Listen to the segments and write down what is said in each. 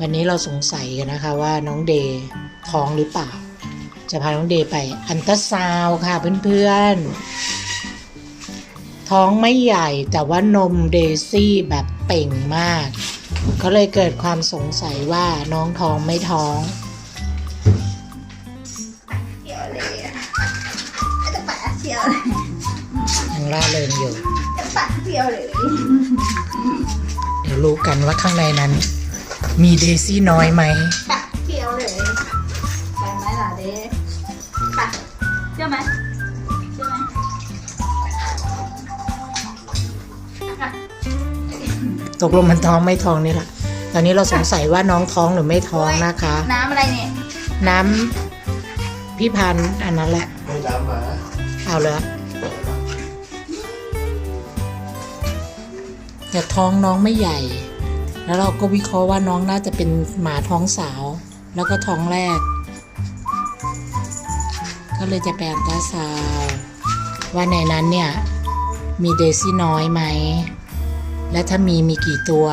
วันนี้เราสงสัยกันนะคะว่าน้องเดย์ท้องหรือเปล่า จะพาน้องเดย์ไปอันตราซาวด์ค่ะเพื่อนๆ ท้องไม่ใหญ่แต่ว่านมเดซี่แบบเป่งมาก ก็เลยเกิดความสงสัยว่าน้องท้องไม่ท้องเที่ยวเลยอะจะปะเที่ยวเลยยังล่าเริงอยู่จะปะเที่ยวเลยเดี๋ยวรู้กันว่าข้างในนั้น มีเดซี่น้อยไหมปะเที่ยวเลยไปไหมล่ะเด้ปะเที่ยวไหมเที่ยวไหมตกลงมันท้องไม่ท้องนี่แหละตอนนี้เราสงสัยว่าน้องท้องหรือไม่ท้องนะคะ น้ำอะไรเนี่ยน้ำพี่พันธุ์อันนั้นแหละไม่น้ำหมาเอาเลยแต่ท้องน้องไม่ใหญ่ แล้วเราก็วิเคราะห์ว่าน้องน่าจะเป็นหมาท้องสาว แล้วก็ท้องแรก ก็เลยจะแปลนตาสาวว่าในนั้นเนี่ย มีเดซี่น้อยไหม และถ้ามีมีกี่ตัว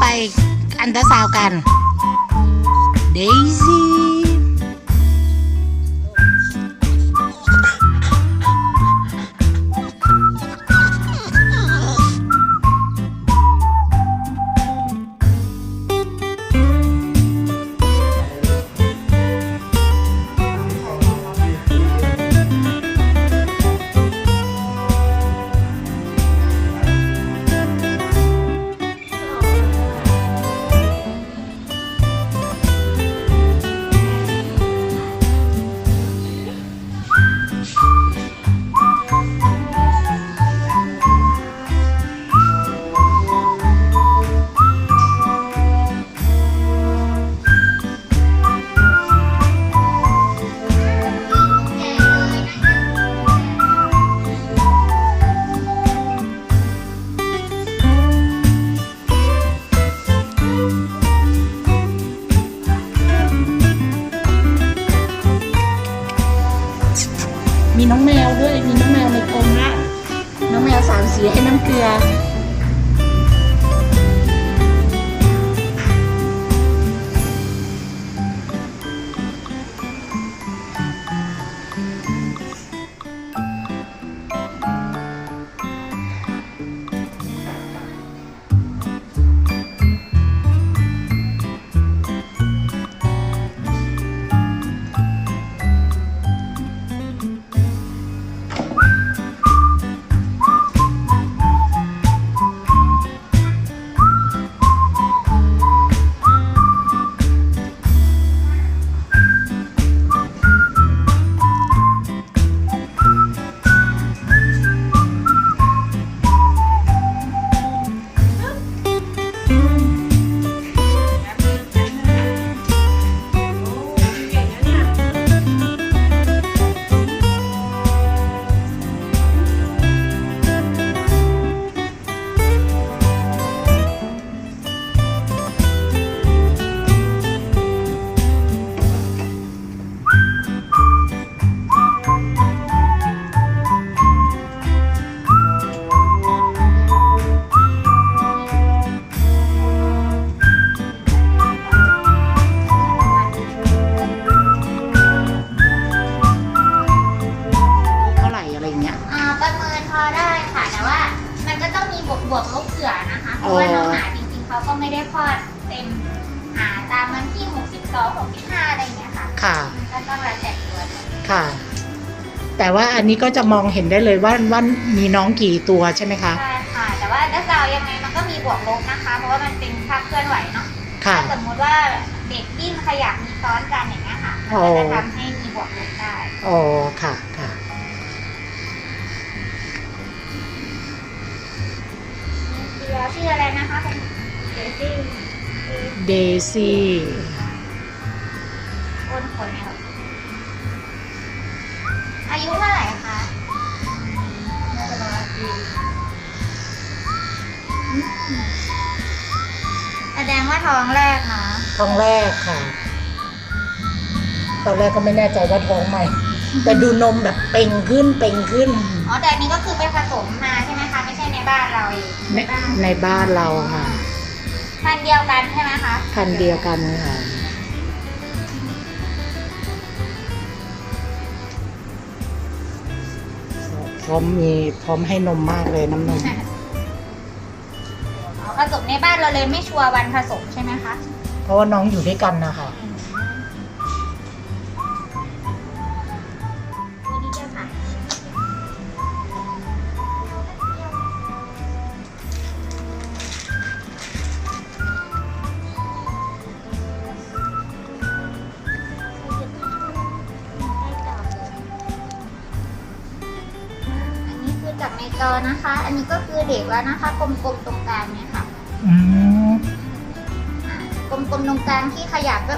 ไปอันตราซาวด์กันเราะว่าอ๋อน้องหมาจริงๆเขาก็ไม่ได้คลอดเต็มอ่าตามวันที่ 62 65 อะไรอย่างเงี้ยค่ะค่ะก็ต้องแล้วแต่ตัวค่ะ แต่ว่าอันนี้ก็จะมองเห็นได้เลยว่าว่ามีน้องกี่ตัวใช่ไหมคะ ใช่ค่ะ แต่ว่าอัลตราซาวด์ยังไงมันก็มีบวกลบนะคะ เพราะว่ามันเป็นภาพเคลื่อนไหวเนาะ ค่ะ ถ้าสมมุติว่าเด็กดิ้นขยับมีซ้อนกันอย่างเงี้ยค่ะ มันโอ้ก็จะทำให้มีบวกลบได้ อ๋อ ค่ะ ค่ะ เรือชื่ออะไรนะคะคุณเดซี่เดซี่อ้นคนเนี่ยอายุเท่าไหร่คะแสดงว่าท้องแรกเนาะท้องแรกค่ะ ตอนแรกก็ไม่แน่ใจว่าท้องใหม่ แต่ดูนมแบบเป่งขึ้นเป่งขึ้น อ๋อ แต่อันนี้ก็คือไปผสมมา ใช่ไหมคะไม่ใช่ในบ้านเราเองในในบ้านเราค่ะ พันธุ์เดียวกันใช่ไหมคะพันธุ์เดียวกันค่ะ พร้อมมีพร้อมให้นมมากเลยน้ำนม อ๋อผสมในบ้านเราเลยไม่ชัวร์วันผสมใช่ไหมคะ เพราะว่าน้องอยู่ด้วยกันนะคะตั จากในจอนะคะ อันนี้ก็คือเด็กแล้วนะคะ กลมๆตรงกลางเนี่ยค่ะอืมอ่ากลมๆตรงกลางที่ขยับแว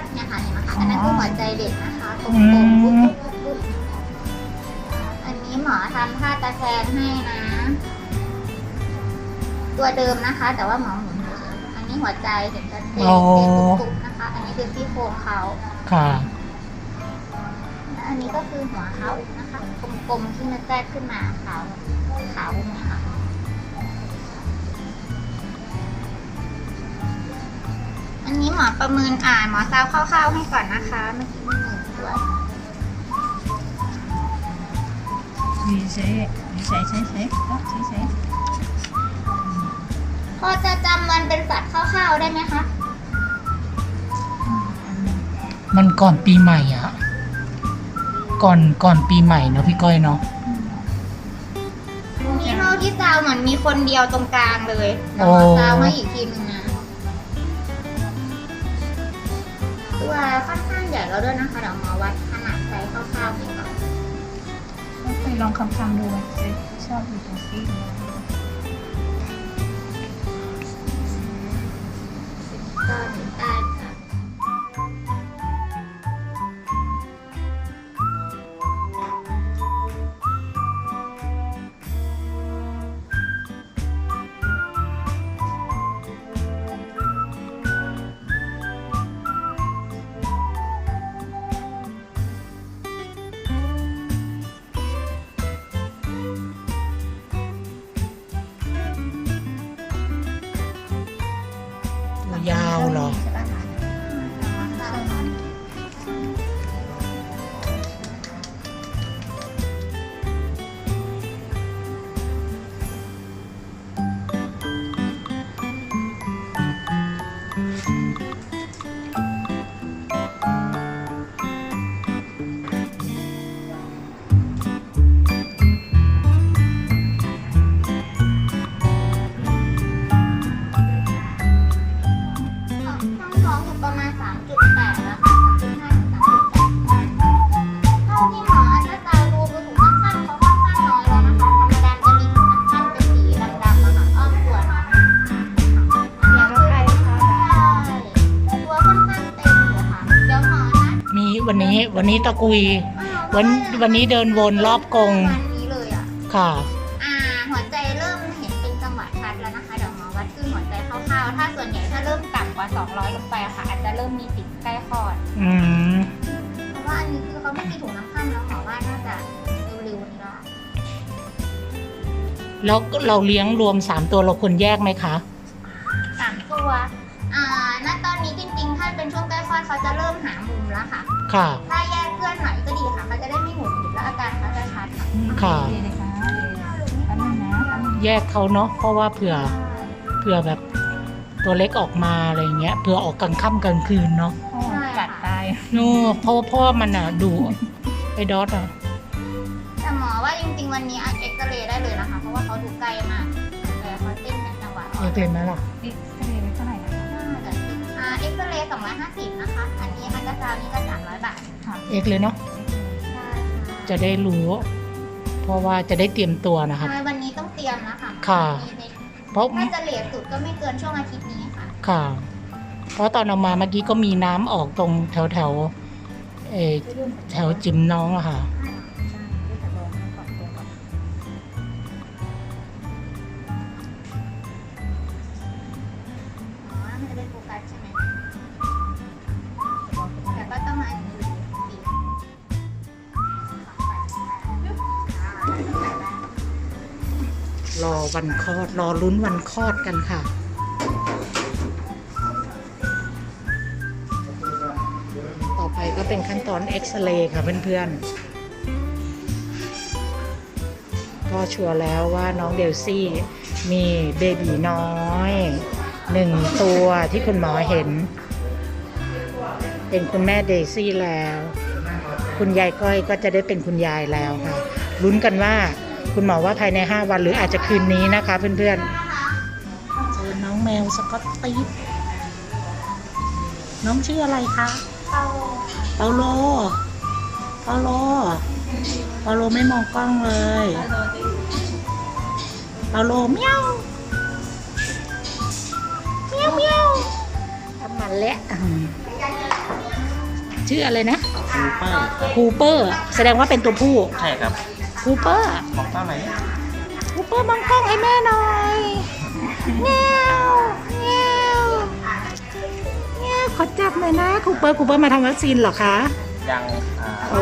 บๆๆๆเนี่ยค่ะเห็นไหมคะอันนั้นคือหัวใจเด็กนะคะกลมๆปุ๊บปุ๊บปุ๊บอันนี้หมอทำท่าตะแคงให้นะ ตัวเดิมนะคะ แต่ว่าหมอหมุนเฉยๆอันนี้หัวใจเห็นกันเต้นอ๋อเต้นตุ๊บๆนะคะ อันนี้คือซี่โครงเขาค่ะและอันนี้ก็คือหัวเขานะคะ กลมๆที่มันแทรกขึ้นมาขาว ขาวค่ะอันนี้หมอประเมินอ่านหมอซาวคร่าวๆให้ก่อนนะคะเมื่อกี้มีหนึ่งตัวมีเซ็คมีเช็คเช่ใช่คช็คช็พอจะจำมันเป็นสัตว์คร่าวๆได้ไหมคะมันก่อนปีใหม่อะก่อนก่อนปีใหม่เนาะพี่ก้อยเนาะ ท่าที่ซาวเหมือนมีคนเดียวตรงกลางเลยเดี๋ยวหมอซาวให้อีกทีหนึงนะ ตัวค่อนข้างใหญ่แล้วด้วยนะคะเดี๋ยวหมอวัดขนาดไซส์คร่าวๆให้ก่อนไปลองคำคำดูสิชอบอยู่ตรงซี่ก็ถึงได้ค่ วันนี้วันนี้ตะกุย วันวันนี้เดินวนรอบกรงวันนี้เลยอะ ค่ะ อ่า หัวใจเริ่มเห็นเป็นจังหวะชัดแล้วนะคะ เดี๋ยวหมอวัดขึ้นหัวใจคร่าวๆ ถ้าส่วนใหญ่ถ้าเริ่มต่ำกว่า 200 ลงไปอะค่ะ อาจจะเริ่มมีติดใกล้คลอดอืม เพราะว่าอันนี้คือเขาไม่มีถุงน้ำข้ามแล้วหมอว่าน่าจะเร็วๆนี้ละแล้วเราเลี้ยงรวมสามตัวเราควรแยกไหมคะ สามตัว อ่า ณ ตอนนี้จริงๆ ถ้าเป็นช่วงใกล้คลอดเขาจะเริ่มหามุม แล้วค่ะค่ะ ถ้าแยกเพื่อนหน่อยก็ดีค่ะเขาจะได้ไม่หงุดหงิดและอาการเขาจะชัดค่ะค่ะเดี๋ยวนะคะเดี๋ยวแป๊บนึงนะแป๊บนึงแยกเขาเนาะเพราะว่าเผื่อเผื่อแบบตัวเล็กออกมาอะไรเงี้ยเผื่อออกกลางค่ำกลางคืนเนาะโอ้กัดตายโน่เพราะว่าเพราะว่ามันอะดุไอ้ดอทอะว่าจริงๆ วันนี้เอ็กซเรย์ได้เลยนะคะ เพราะว่าเขาดูใกล้มากแต่เขาเต้นเป็นจังหวะเอกเลยไหมล่ะเอ็กซเรย์ไว้เท่าไหร่นะคะอ่า เอ็กซเรย์สองร้อยห้าสิบนะคะ อันนี้อันตราซาวน์นี่ก็สามร้อยบาทค่ะเอกเลยเนาะใช่จะได้รู้ เพราะว่าจะได้เตรียมตัวนะครับใช่วันนี้ต้องเตรียมนะคะค่ะมีในเพราะถ้าจะเลทสุดก็ไม่เกินช่วงอาทิตย์นี้ค่ะ ค่ะ เพราะตอนออกมาเมื่อกี้ก็มีน้ำออกตรงแถวแถวๆเออแถวจิมน้องอะค่ะ รอวันคลอด รอลุ้นวันคลอดกันค่ะ ต่อไปก็เป็นขั้นตอนเอ็กซเรย์ค่ะเพื่อนๆ ก็ชัวร์แล้วว่าน้องเดลซี่มีเบบีน้อยหนึ่งตัวที่คุณหมอเห็น เป็นคุณแม่เดซี่แล้ว คุณยายก้อยก็จะได้เป็นคุณยายแล้วค่ะลุ้นกันว่า คุณหมอว่าภายใน 5 วันหรืออาจจะคืนนี้นะคะเพื่อนๆเจอน้องแมวสกอตตีฟน้องชื่ออะไรคะเอาเปาโลเปาโลเปาโลไม่มองกล้องเลยเปาโลเมียวเมียวเมียวทำมันและอืมชื่ออะไรนะคูเปอร์คูเปอร์ แสดงว่าเป็นตัวผู้ ใช่ครับ คูเปอร์มองเป้าไหนคูเปอร์มองกล้องให้แม่หน่อยเงี้ยวเงี้ยวเงี้ยวขอจับหน่อยนะคูเปอร์คูเปอร์มาทำวัคซีนเหรอคะ ยังอ่าโอ้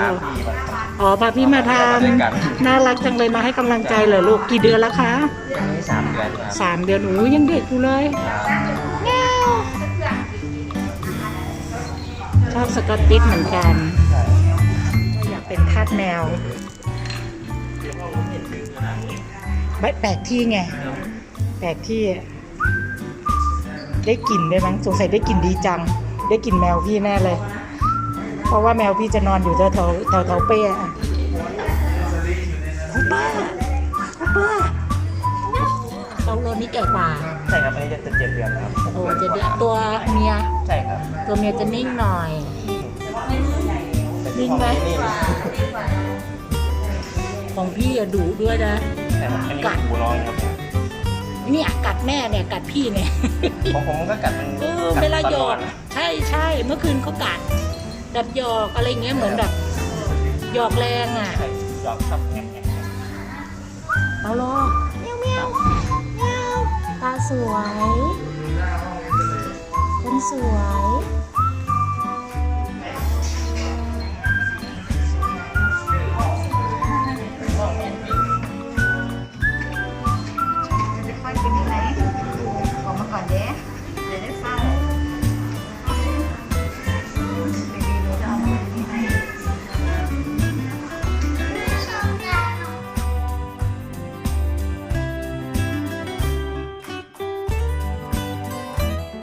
ตามพี่มาครับอ๋อพาพี่มาทมาด้วยกันำน่ารักจังเลยมาให้กำลังใจเหรอลูกกี่เดือนแล้วคะอันนี้สามเดือนครับสามเดือนโอ้ยยังเด็กอยู่เลยเงี้ยวชอบสกอตติชเหมือนกันก็อยากเป็นทาสแมว แปลกที่ไง แปลกที่ ได้กลิ่นด้วยมั้งสงสัยได้กลิ่นดีจัง ได้กลิ่นแมวพี่แน่เลย เพราะว่าแมวพี่จะนอนอยู่แถวแถวแถวแถวเป้อะคูเปอร์คูเปอร์เปาโลนี่แก่กว่า ใช่ครับอันนี้จะเจ็ดเดือนครับหกโอ้เดือนจะกเดือว่าตัวเมีย ใช่ครับ ตัวเมียจะนิ่งหน่อยแต่นิ่งไหมนี่ของพี่อะดุด้วยนะ แต่อันนี้หูน้อยครับเนี่ยกัดแม่เนี่ยกัดพี่เนี่ยของผมก็กัดมันเออกัดเวลาตอนหยนออกนใช่ใช่เมื่อคืนเขากัดแบบหยอกอะไรเงี้ยเหมือนแบบหยอกแรงอะใช่หยอกชอบแงะแงะเอาโลเมียวเมียวเมียวตาสวยคนสวย